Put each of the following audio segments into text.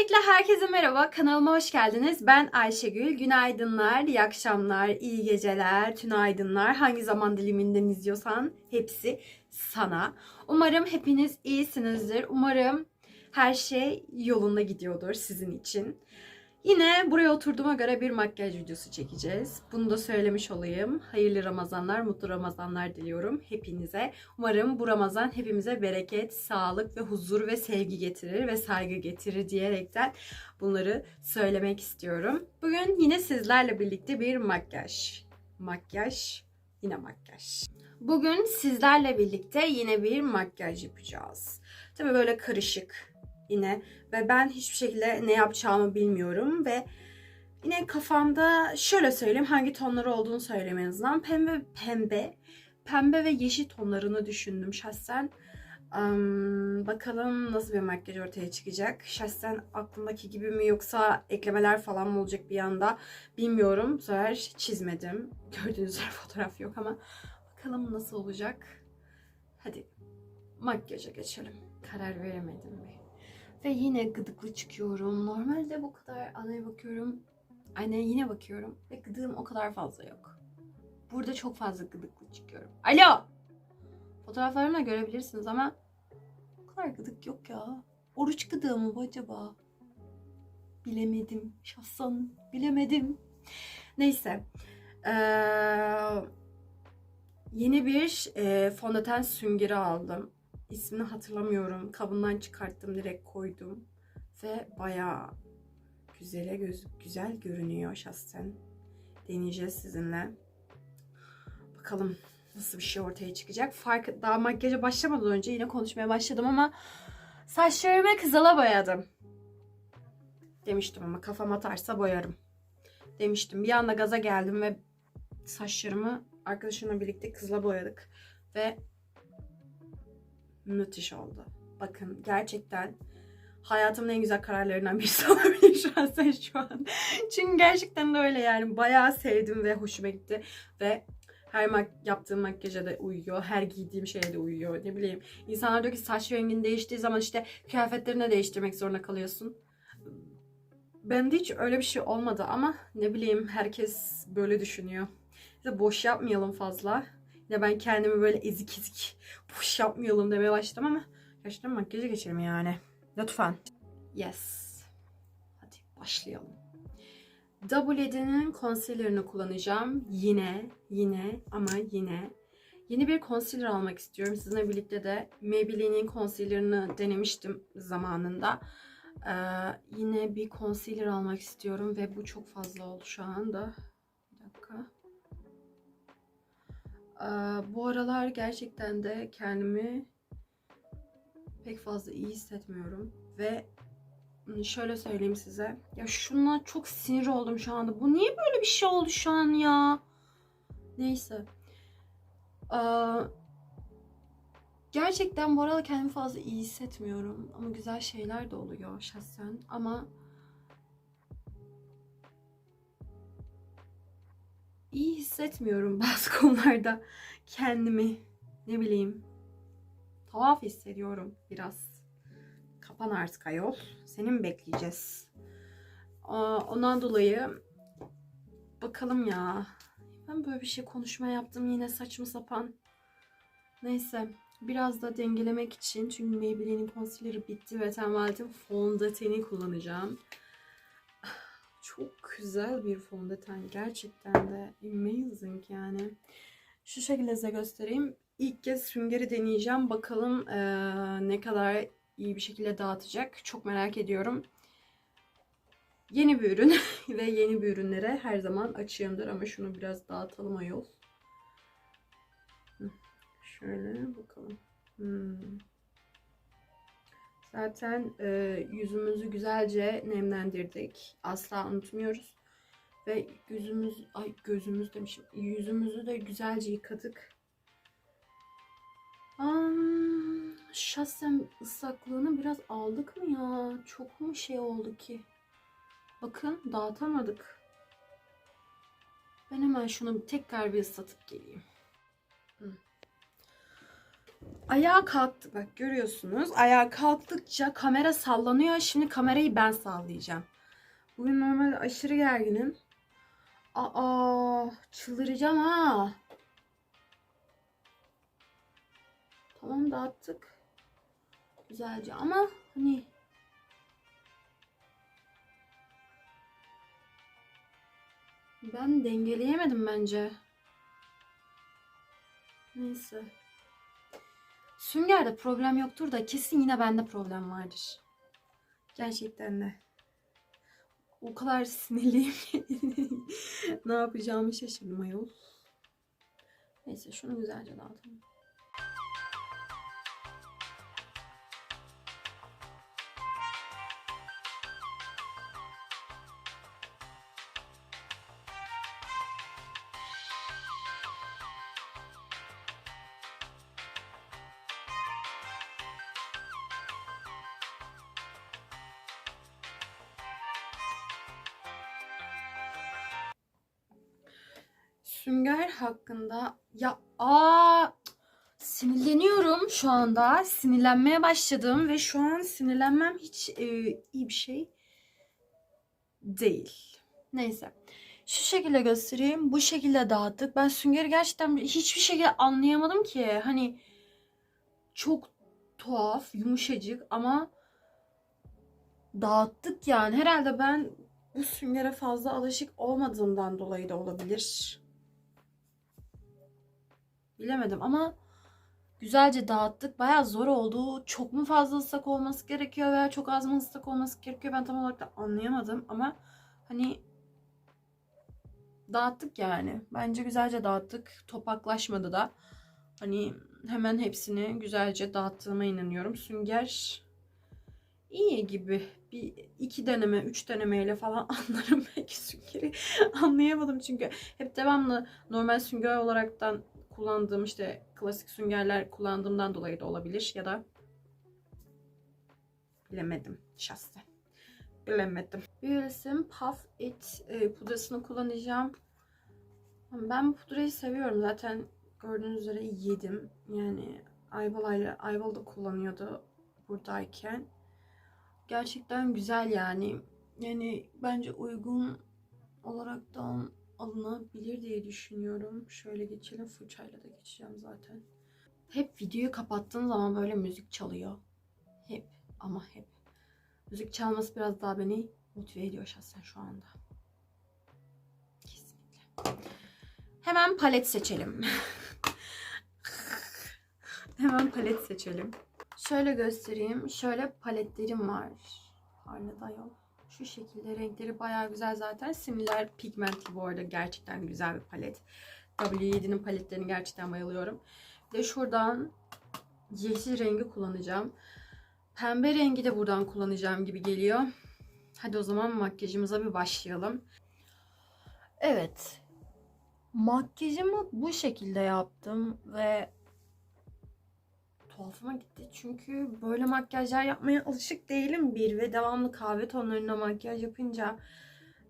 Öncelikle herkese merhaba. Kanalıma hoş geldiniz. Ben Ayşegül. Günaydınlar, iyi akşamlar, iyi geceler, tünaydınlar. Hangi zaman diliminden izliyorsan hepsi sana. Umarım hepiniz iyisinizdir. Umarım her şey yolunda gidiyordur sizin için. Yine buraya oturduğuma göre bir makyaj videosu çekeceğiz. Bunu da söylemiş olayım. Hayırlı Ramazanlar, mutlu Ramazanlar diliyorum hepinize. Umarım bu Ramazan hepimize bereket, sağlık ve huzur ve sevgi getirir ve saygı getirir diyerekten bunları söylemek istiyorum. Bugün yine sizlerle birlikte bir makyaj. Makyaj, yine makyaj. Bugün sizlerle birlikte yine bir makyaj yapacağız. Tabii böyle karışık yine ve ben hiçbir şekilde ne yapacağımı bilmiyorum ve yine kafamda şöyle söyleyeyim hangi tonları olduğunu söyleyeyim en. Pembe, pembe, pembe ve yeşil tonlarını düşündüm şahsen. Am, bakalım nasıl bir makyaj ortaya çıkacak. Şahsen aklımdaki gibi mi yoksa eklemeler falan mı olacak bir anda bilmiyorum. Bu sefer çizmedim. Gördüğünüz üzere fotoğraf yok ama bakalım nasıl olacak. Hadi makyaja geçelim. Karar veremedim mi? Ve yine gıdıklı çıkıyorum. Normalde bu kadar aynaya bakıyorum. Aynaya yine bakıyorum. Ve gıdığım o kadar fazla yok. Burada çok fazla gıdıklı çıkıyorum. Alo! Fotoğraflarımı da görebilirsiniz ama o kadar gıdık yok ya. Oruç gıdığı mı bu acaba? Bilemedim. Şahsen bilemedim. Neyse. Ee, yeni bir e, fondöten süngeri aldım. İsmini hatırlamıyorum. Kabından çıkarttım direkt koydum. Ve bayağı güzele göz güzel görünüyor şahsen. Deneyeceğiz sizinle. Bakalım nasıl bir şey ortaya çıkacak. Fark daha makyaja başlamadan önce yine konuşmaya başladım ama saçlarımı kızıla boyadım. Demiştim ama kafam atarsa boyarım. Demiştim. Bir anda gaza geldim ve saçlarımı arkadaşımla birlikte kızla boyadık. Ve müthiş oldu. Bakın gerçekten hayatımın en güzel kararlarından birisi olabilir şu an sen şu an. Çünkü gerçekten de öyle yani bayağı sevdim ve hoşuma gitti ve her mak- yaptığım makyaja da uyuyor. Her giydiğim şeye de uyuyor. Ne bileyim. İnsanlar diyor ki saç rengin değiştiği zaman işte kıyafetlerini de değiştirmek zorunda kalıyorsun. Bende hiç öyle bir şey olmadı ama ne bileyim herkes böyle düşünüyor. İşte boş yapmayalım fazla. Ya ben kendimi böyle ezik ezik boş yapmayalım demeye başladım ama gerçekten makyaja geçelim yani. Lütfen. Yes. Hadi başlayalım. W7'nin concealer'ını kullanacağım. Yine, yine ama yine. Yeni bir concealer almak istiyorum. Sizinle birlikte de Maybelline'in concealer'ını denemiştim zamanında. Ee, yine bir concealer almak istiyorum ve bu çok fazla oldu şu anda. Bu aralar gerçekten de kendimi pek fazla iyi hissetmiyorum ve hmm, şöyle söyleyeyim size. Ya şuna çok sinir oldum şu anda. Bu niye böyle bir şey oldu şu an ya? Neyse. Gerçekten bu arada kendimi fazla iyi hissetmiyorum. Ama güzel şeyler de oluyor şahsen. Ama iyi hissetmiyorum bazı konularda kendimi. Ne bileyim. Tuhaf hissediyorum biraz. Kapan artık ayol. Seni mi bekleyeceğiz? Ondan dolayı bakalım ya. Ben böyle bir şey konuşma yaptım yine saçma sapan. Neyse. Biraz da dengelemek için çünkü Maybelline'in concealer'ı bitti ve Tenvelt'in fondöteni kullanacağım. Çok güzel bir fondöten. Gerçekten de amazing yani. Şu şekilde size göstereyim. İlk kez süngeri deneyeceğim. Bakalım eee, ne kadar iyi bir şekilde dağıtacak. Çok merak ediyorum. Yeni bir ürün ve yeni bir ürünlere her zaman açığımdır. Ama şunu biraz dağıtalım ayol. Şöyle bakalım. Hmm. Zaten e, yüzümüzü güzelce nemlendirdik. Asla unutmuyoruz. Ve yüzümüz, ay gözümüz demişim. Yüzümüzü de güzelce yıkadık. Am, şahsen ıslaklığını biraz aldık mı ya? Çok mu şey oldu ki? Bakın dağıtamadık. Ben hemen şunu tekrar bir ıslatıp geleyim. Ayağa kalktı. Bak görüyorsunuz. Ayağa kalktıkça kamera sallanıyor. Şimdi kamerayı ben sallayacağım. Bugün normalde aşırı gerginim. Aa, çıldıracağım ha. Tamam dağıttık. Güzelce ama hani ben dengeleyemedim bence. Neyse. Sünger'de problem yoktur da kesin yine bende problem vardır. Gerçekten de. O kadar sinirliyim ki ne yapacağımı şaşırdım ayol. Neyse şunu güzelce dağıtalım. Hakkında ya aa sinirleniyorum şu anda. Sinirlenmeye başladım ve şu an sinirlenmem hiç e, iyi bir şey değil. Neyse. Şu şekilde göstereyim. Bu şekilde dağıttık. Ben süngeri gerçekten hiçbir şekilde anlayamadım ki. Hani çok tuhaf, yumuşacık ama dağıttık yani. Herhalde ben bu süngere fazla alışık olmadığımdan dolayı da olabilir. Bilemedim ama güzelce dağıttık. Bayağı zor oldu. Çok mu fazla ıslak olması gerekiyor veya çok az mı ıslak olması gerekiyor ben tam olarak da anlayamadım ama hani dağıttık yani. Bence güzelce dağıttık. Topaklaşmadı da. Hani hemen hepsini güzelce dağıttığıma inanıyorum. Sünger iyi gibi. Bir iki deneme, üç denemeyle falan anlarım belki süngeri. Anlayamadım çünkü hep devamlı normal sünger olaraktan kullandığım işte klasik süngerler kullandığımdan dolayı da olabilir ya da bilemedim şahsen. Bilemedim. Wilson Puff It e, pudrasını kullanacağım. Ben bu pudrayı seviyorum. Zaten gördüğünüz üzere yedim. Yani Ayvalı'yla Ayvalı da kullanıyordu buradayken. Gerçekten güzel yani. Yani bence uygun olaraktan alınabilir diye düşünüyorum. Şöyle geçelim. Fırçayla da geçeceğim zaten. Hep videoyu kapattığım zaman böyle müzik çalıyor. Hep ama hep. Müzik çalması biraz daha beni motive ediyor şahsen şu anda. Kesinlikle. Hemen palet seçelim. Hemen palet seçelim. Şöyle göstereyim. Şöyle paletlerim var. Parlada yok. Şu şekilde renkleri bayağı güzel zaten. Similar pigmentli bu arada gerçekten güzel bir palet. W7'nin paletlerine gerçekten bayılıyorum. Bir de şuradan yeşil rengi kullanacağım. Pembe rengi de buradan kullanacağım gibi geliyor. Hadi o zaman makyajımıza bir başlayalım. Evet. Makyajımı bu şekilde yaptım ve tuhafıma gitti. Çünkü böyle makyajlar yapmaya alışık değilim bir ve devamlı kahve tonlarında makyaj yapınca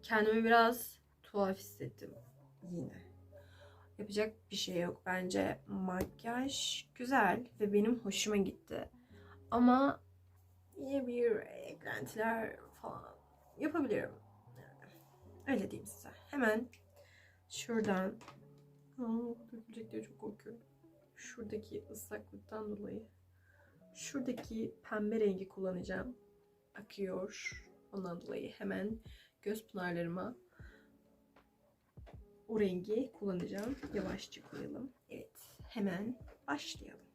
kendimi biraz tuhaf hissettim yine. Yapacak bir şey yok. Bence makyaj güzel ve benim hoşuma gitti. Ama yine bir eklentiler falan yapabilirim. Öyle diyeyim size. Hemen şuradan Aa, dökülecek çok korkuyorum şuradaki ıslaklıktan dolayı şuradaki pembe rengi kullanacağım. Akıyor. Ondan dolayı hemen göz pınarlarıma o rengi kullanacağım. Yavaşça koyalım. Evet. Hemen başlayalım.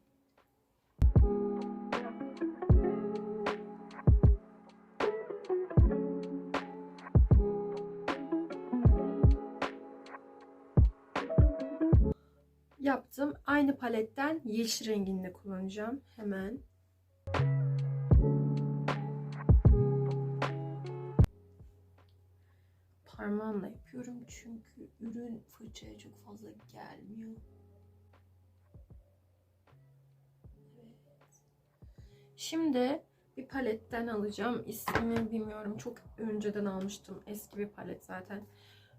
Yaptım. Aynı paletten yeşil renginde kullanacağım. Hemen. Parmağımla yapıyorum çünkü ürün fırçaya çok fazla gelmiyor. Şimdi bir paletten alacağım. İsmini bilmiyorum. Çok önceden almıştım. Eski bir palet zaten.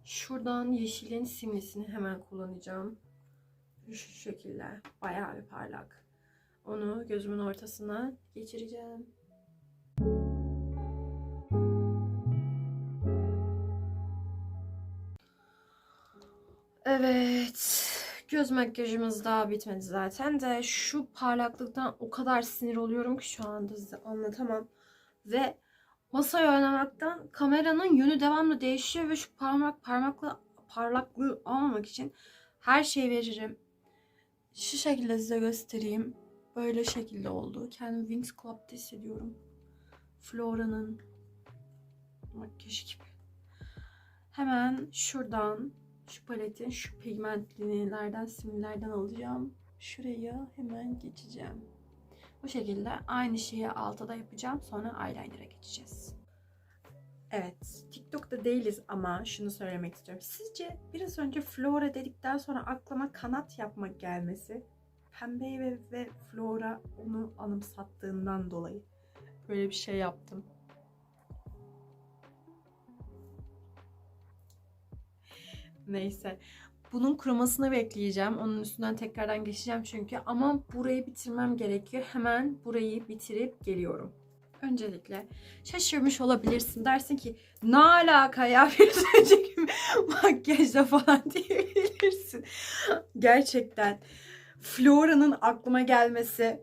Şuradan yeşilin simlisini hemen kullanacağım. Şu şekilde bayağı bir parlak. onu gözümün ortasına geçireceğim. Evet. Göz makyajımız daha bitmedi zaten de şu parlaklıktan o kadar sinir oluyorum ki şu anda size anlatamam. Ve masaya oynamaktan kameranın yönü devamlı değişiyor ve şu parmak parmakla parlaklığı almamak için her şeyi veririm. Şu şekilde size göstereyim. Böyle şekilde oldu. Kendimi Wings Club'da hissediyorum. Flora'nın makyajı gibi. Hemen şuradan şu paletin şu pigmentlilerden simlerden alacağım. Şuraya hemen geçeceğim. Bu şekilde aynı şeyi altta da yapacağım. Sonra eyeliner'a geçeceğiz. Evet, TikTok'ta değiliz ama şunu söylemek istiyorum. Sizce biraz önce Flora dedikten sonra aklıma kanat yapmak gelmesi pembe ve, ve Flora onu anımsattığından dolayı böyle bir şey yaptım. Neyse. Bunun kurumasını bekleyeceğim. Onun üstünden tekrardan geçeceğim çünkü. Ama burayı bitirmem gerekiyor. Hemen burayı bitirip geliyorum. Öncelikle şaşırmış olabilirsin. Dersin ki ne alaka ya bir önceki makyajla falan diyebilirsin. Gerçekten Flora'nın aklıma gelmesi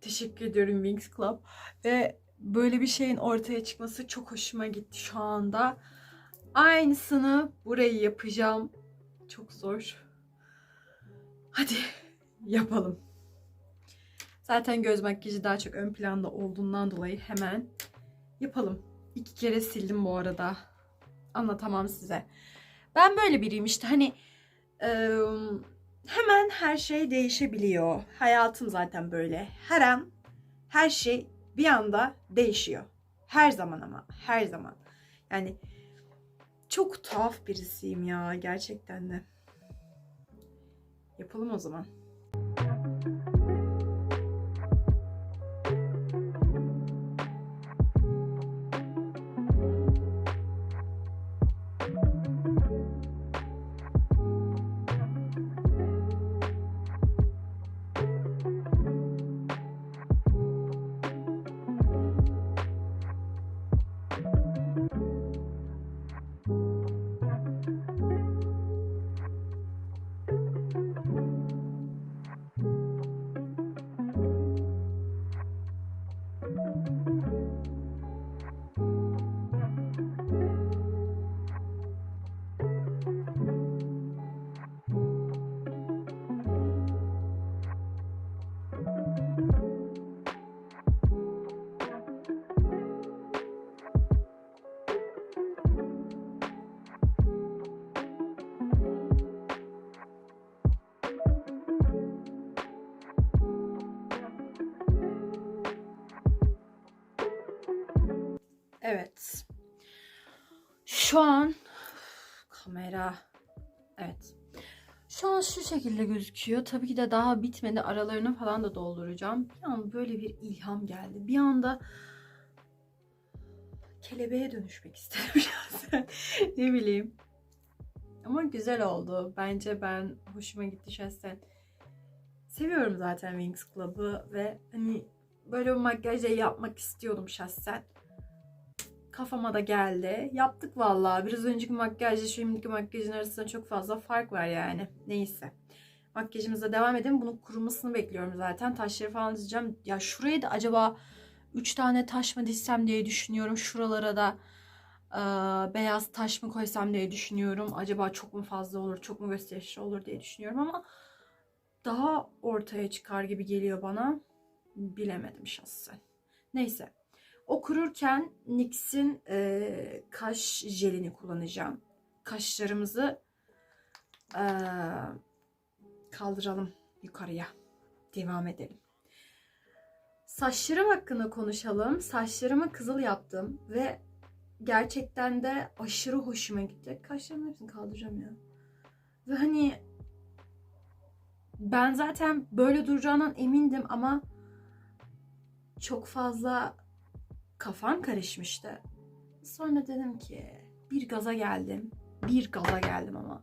teşekkür ediyorum Wings Club ve böyle bir şeyin ortaya çıkması çok hoşuma gitti şu anda. Aynısını burayı yapacağım. Çok zor. Hadi yapalım. Zaten göz makyajı daha çok ön planda olduğundan dolayı hemen yapalım. İki kere sildim bu arada. Anlatamam size. Ben böyle biriyim işte hani e, hemen her şey değişebiliyor. Hayatım zaten böyle. Her an her şey bir anda değişiyor. Her zaman ama her zaman. Yani çok tuhaf birisiyim ya gerçekten de. Yapalım o zaman. Evet. Şu an kamera. Evet. Şu an şu şekilde gözüküyor. Tabii ki de daha bitmedi. Aralarını falan da dolduracağım. Bir an böyle bir ilham geldi. Bir anda kelebeğe dönüşmek isterim şahsen. ne bileyim. Ama güzel oldu. Bence ben hoşuma gitti şahsen. Seviyorum zaten Wings Club'ı ve hani böyle bir makyaj da yapmak istiyordum şahsen kafama da geldi. Yaptık vallahi. Biraz önceki makyajla şimdiki makyajın arasında çok fazla fark var yani. Neyse. Makyajımıza devam edelim. Bunun kurumasını bekliyorum zaten. Taşları falan dizeceğim. Ya şuraya da acaba 3 tane taş mı dizsem diye düşünüyorum. Şuralara da e, beyaz taş mı koysam diye düşünüyorum. Acaba çok mu fazla olur, çok mu gösterişli olur diye düşünüyorum ama daha ortaya çıkar gibi geliyor bana. Bilemedim şahsen. Neyse. O kururken NYX'in e, kaş jelini kullanacağım. Kaşlarımızı e, kaldıralım yukarıya. Devam edelim. Saçlarım hakkında konuşalım. Saçlarımı kızıl yaptım ve gerçekten de aşırı hoşuma gitti. Kaşlarımın hepsini kaldıracağım ya. Ve hani ben zaten böyle duracağından emindim ama çok fazla kafam karışmıştı. Sonra dedim ki bir gaza geldim. Bir gaza geldim ama.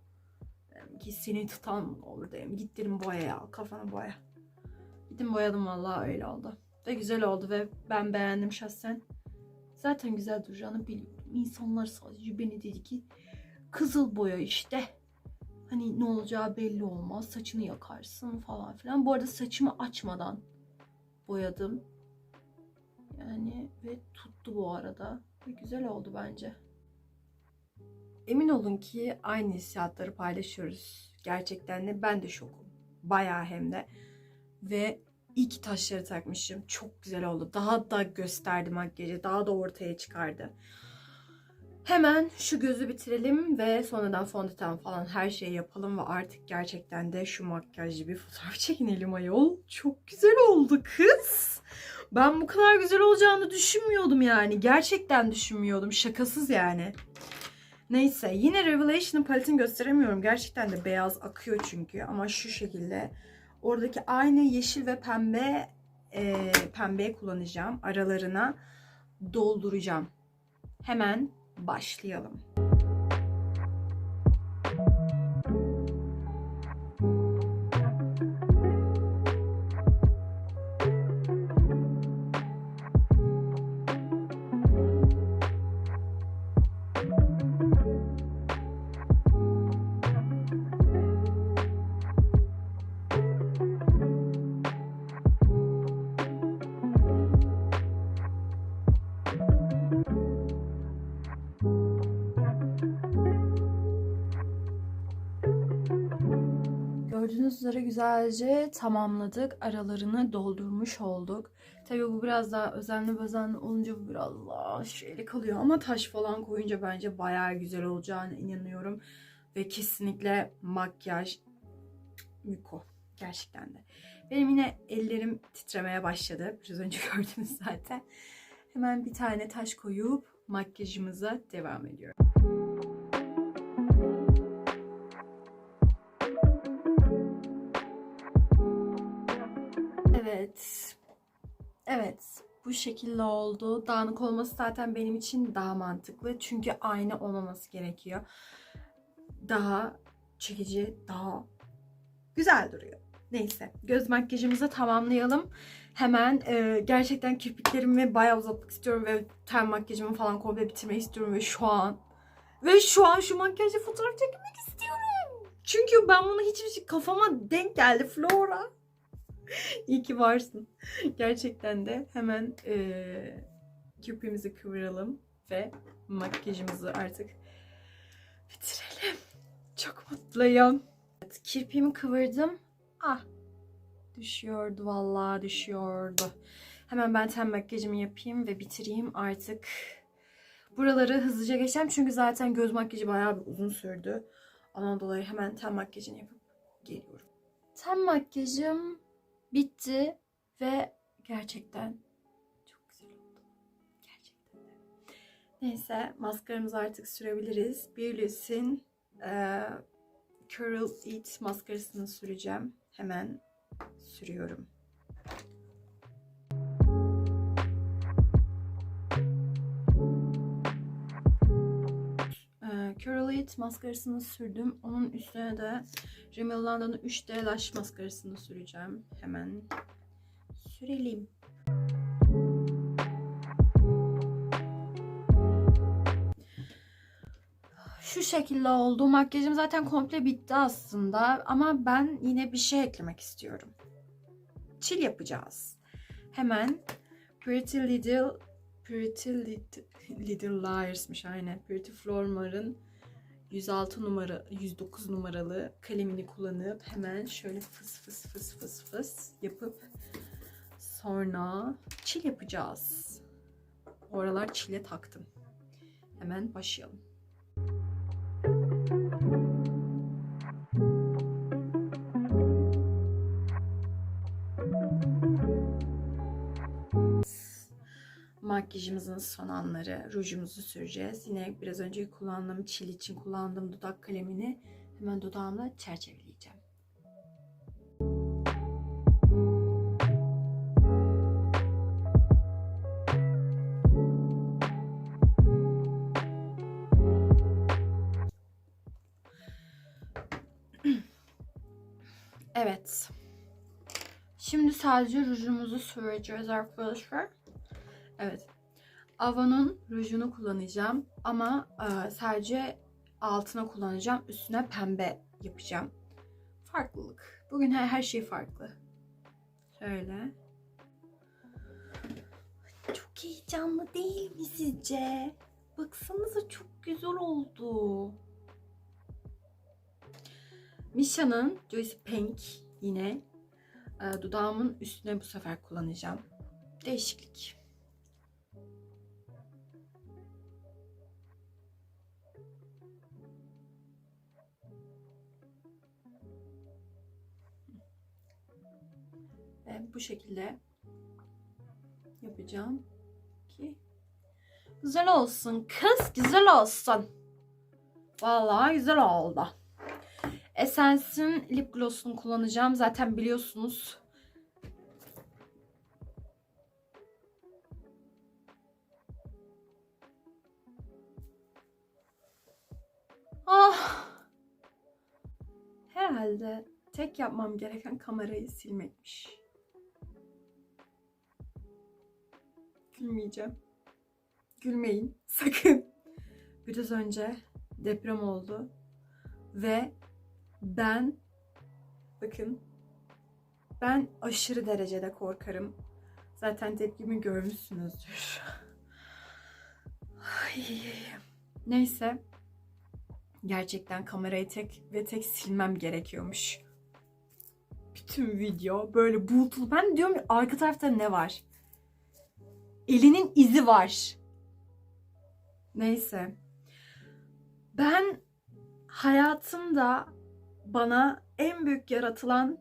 Dedim ki seni tutan olur dedim. Git dedim boya ya kafana boya. Gittim boyadım vallahi öyle oldu. Ve güzel oldu ve ben beğendim şahsen. Zaten güzel duracağını biliyordum. İnsanlar sadece beni dedi ki kızıl boya işte. Hani ne olacağı belli olmaz. Saçını yakarsın falan filan. Bu arada saçımı açmadan boyadım. Yani ve tuttu bu arada. Ve güzel oldu bence. Emin olun ki aynı hissiyatları paylaşıyoruz. Gerçekten de ben de şokum. Bayağı hem de. Ve iyi ki taşları takmışım. Çok güzel oldu. Daha da gösterdi makyajı. Daha da ortaya çıkardı. Hemen şu gözü bitirelim ve sonradan fondöten falan her şeyi yapalım ve artık gerçekten de şu makyajlı bir fotoğraf çekinelim ayol. Çok güzel oldu kız. Ben bu kadar güzel olacağını düşünmüyordum yani. Gerçekten düşünmüyordum. Şakasız yani. Neyse yine Revelation'ın paletini gösteremiyorum. Gerçekten de beyaz akıyor çünkü ama şu şekilde. Oradaki aynı yeşil ve pembe e, pembeye kullanacağım. Aralarına dolduracağım. Hemen başlayalım. Gördüğünüz üzere güzelce tamamladık. Aralarını doldurmuş olduk. Tabii bu biraz daha özenli özenli olunca bu biraz daha şeyli kalıyor. Ama taş falan koyunca bence bayağı güzel olacağına inanıyorum. Ve kesinlikle makyaj Miko. Gerçekten de. Benim yine ellerim titremeye başladı. Biraz önce gördünüz zaten. Hemen bir tane taş koyup makyajımıza devam ediyorum. Evet. Bu şekilde oldu. Dağınık olması zaten benim için daha mantıklı. Çünkü aynı olmaması gerekiyor. Daha çekici, daha güzel duruyor. Neyse. Göz makyajımızı tamamlayalım. Hemen e, gerçekten kirpiklerimi bayağı uzatmak istiyorum ve ten makyajımı falan komple bitirmeyi istiyorum ve şu an ve şu an şu makyajla fotoğraf çekmek istiyorum. Çünkü ben bunu hiçbir şey kafama denk geldi Flora. İyi ki varsın. Gerçekten de hemen eee kirpiğimizi kıvıralım ve makyajımızı artık bitirelim. Çok mutluyum. Evet, kirpiğimi kıvırdım. Ah düşüyordu vallahi düşüyordu. Hemen ben ten makyajımı yapayım ve bitireyim artık. Buraları hızlıca geçeceğim çünkü zaten göz makyajı bayağı bir uzun sürdü. Ondan dolayı hemen ten makyajını yapıp geliyorum. Ten makyajım bitti ve gerçekten çok güzel oldu. Gerçekten. Neyse maskaramızı artık sürebiliriz. Beauty's'in e, Curl It maskarasını süreceğim. Hemen sürüyorum. Curl It maskarasını sürdüm. Onun üstüne de Rimmel London'un 3D Lash maskarasını süreceğim. Hemen sürelim. Şu şekilde oldu. Makyajım zaten komple bitti aslında. Ama ben yine bir şey eklemek istiyorum. Çil yapacağız. Hemen Pretty Little Pretty Little, Little Liars'mış aynen. Pretty Flormar'ın 106 numara 109 numaralı kalemini kullanıp hemen şöyle fıs fıs fıs fıs fıs yapıp sonra çil yapacağız. Oralar çile taktım. Hemen başlayalım. Makyajımızın son anları rujumuzu süreceğiz. Yine biraz önce kullandığım çil için kullandığım dudak kalemini hemen dudağımla çerçeveleyeceğim. Evet. Şimdi sadece rujumuzu süreceğiz arkadaşlar. Evet. Avon'un rujunu kullanacağım ama e, sadece altına kullanacağım. Üstüne pembe yapacağım. Farklılık. Bugün her, her şey farklı. Şöyle. Çok heyecanlı değil mi sizce? Baksanıza çok güzel oldu. Misha'nın Juicy Pink yine e, dudağımın üstüne bu sefer kullanacağım. Değişiklik. Ve bu şekilde yapacağım ki güzel olsun kız güzel olsun. Vallahi güzel oldu. Essence'in lip gloss'unu kullanacağım. Zaten biliyorsunuz. Ah. Herhalde tek yapmam gereken kamerayı silmekmiş. Gülmeyeceğim. Gülmeyin sakın. Biraz önce deprem oldu ve ben bakın ben aşırı derecede korkarım. Zaten tepkimi görmüşsünüzdür. Ay. Neyse. Gerçekten kamerayı tek ve tek silmem gerekiyormuş. Bütün video böyle bulutlu. Ben diyorum arka tarafta ne var? Elinin izi var. Neyse. Ben hayatımda bana en büyük yaratılan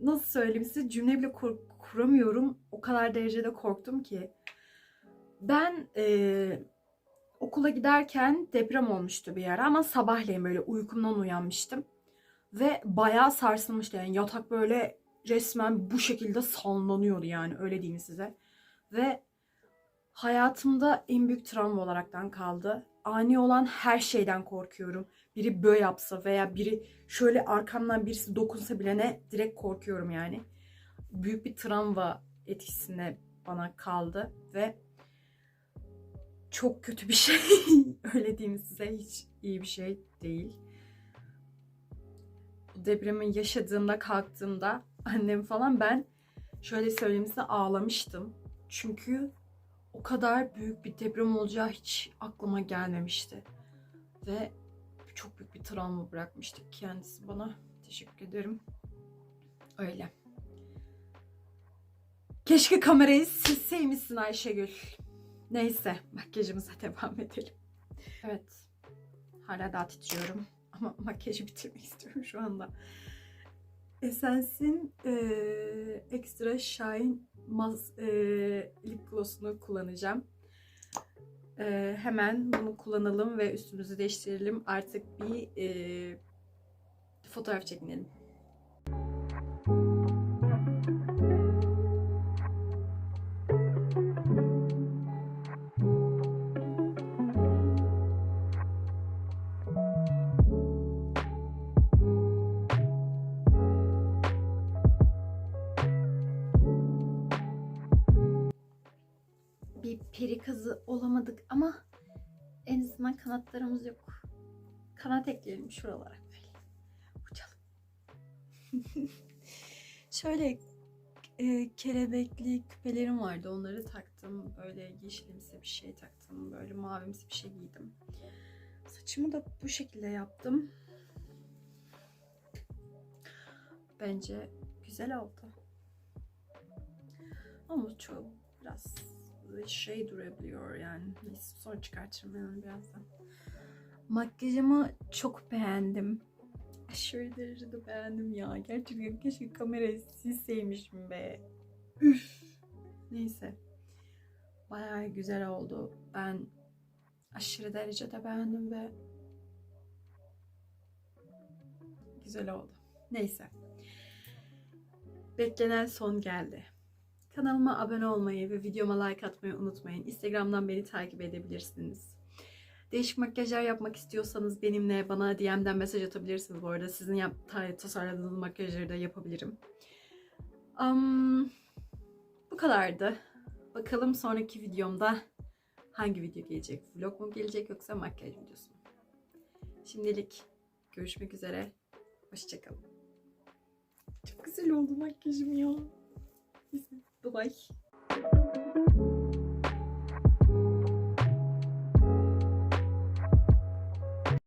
nasıl söyleyeyim size cümle bile kur- kuramıyorum. O kadar derecede korktum ki. Ben eee, okula giderken deprem olmuştu bir ara ama sabahleyin böyle uykumdan uyanmıştım. Ve bayağı sarsılmıştı yani yatak böyle resmen bu şekilde sallanıyordu yani öyle diyeyim size. Ve hayatımda en büyük travma olaraktan kaldı. Ani olan her şeyden korkuyorum. Biri böyle yapsa veya biri şöyle arkamdan birisi dokunsa bile ne direkt korkuyorum yani. Büyük bir travma etkisinde bana kaldı ve çok kötü bir şey. Öyle diyeyim size hiç iyi bir şey değil. Depremi yaşadığımda kalktığımda annem falan ben şöyle söyleyeyim size ağlamıştım. Çünkü o kadar büyük bir deprem olacağı hiç aklıma gelmemişti. Ve çok büyük bir travma bırakmıştı kendisi bana. Teşekkür ederim. Öyle. Keşke kamerayı silseymişsin Ayşegül. Neyse makyajımıza devam edelim. Evet. Hala daha titriyorum. Ama makyajı bitirmek istiyorum şu anda. Essence'in eee Extra Shine Mas eee, Lip Gloss'unu kullanacağım. Eee, hemen bunu kullanalım ve üstümüzü değiştirelim. Artık bir eee, fotoğraf çekinelim. Peri kızı olamadık ama en azından kanatlarımız yok. Kanat ekleyelim şuralara böyle. Uçalım. Şöyle e, kelebekli küpelerim vardı. Onları taktım. Böyle yeşilimsi bir şey taktım. Böyle mavimsi bir şey giydim. Saçımı da bu şekilde yaptım. Bence güzel oldu. Ama çok biraz şey durabiliyor yani. Neyse sonra çıkartırım yani birazdan. Makyajımı çok beğendim. Aşırı derecede beğendim ya. Gerçekten keşke kamerayı silseymişim be. Üf. Neyse. Bayağı güzel oldu. Ben aşırı derecede beğendim ve güzel oldu. Neyse. Beklenen son geldi. Kanalıma abone olmayı ve videoma like atmayı unutmayın. Instagram'dan beni takip edebilirsiniz. Değişik makyajlar yapmak istiyorsanız benimle bana DM'den mesaj atabilirsiniz. Bu arada sizin yap tasarladığınız makyajları da yapabilirim. Um, bu kadardı. Bakalım sonraki videomda hangi video gelecek? Vlog mu gelecek yoksa makyaj videosu mu? Şimdilik görüşmek üzere. Hoşçakalın. Çok güzel oldu makyajım ya. Güzel. Bereich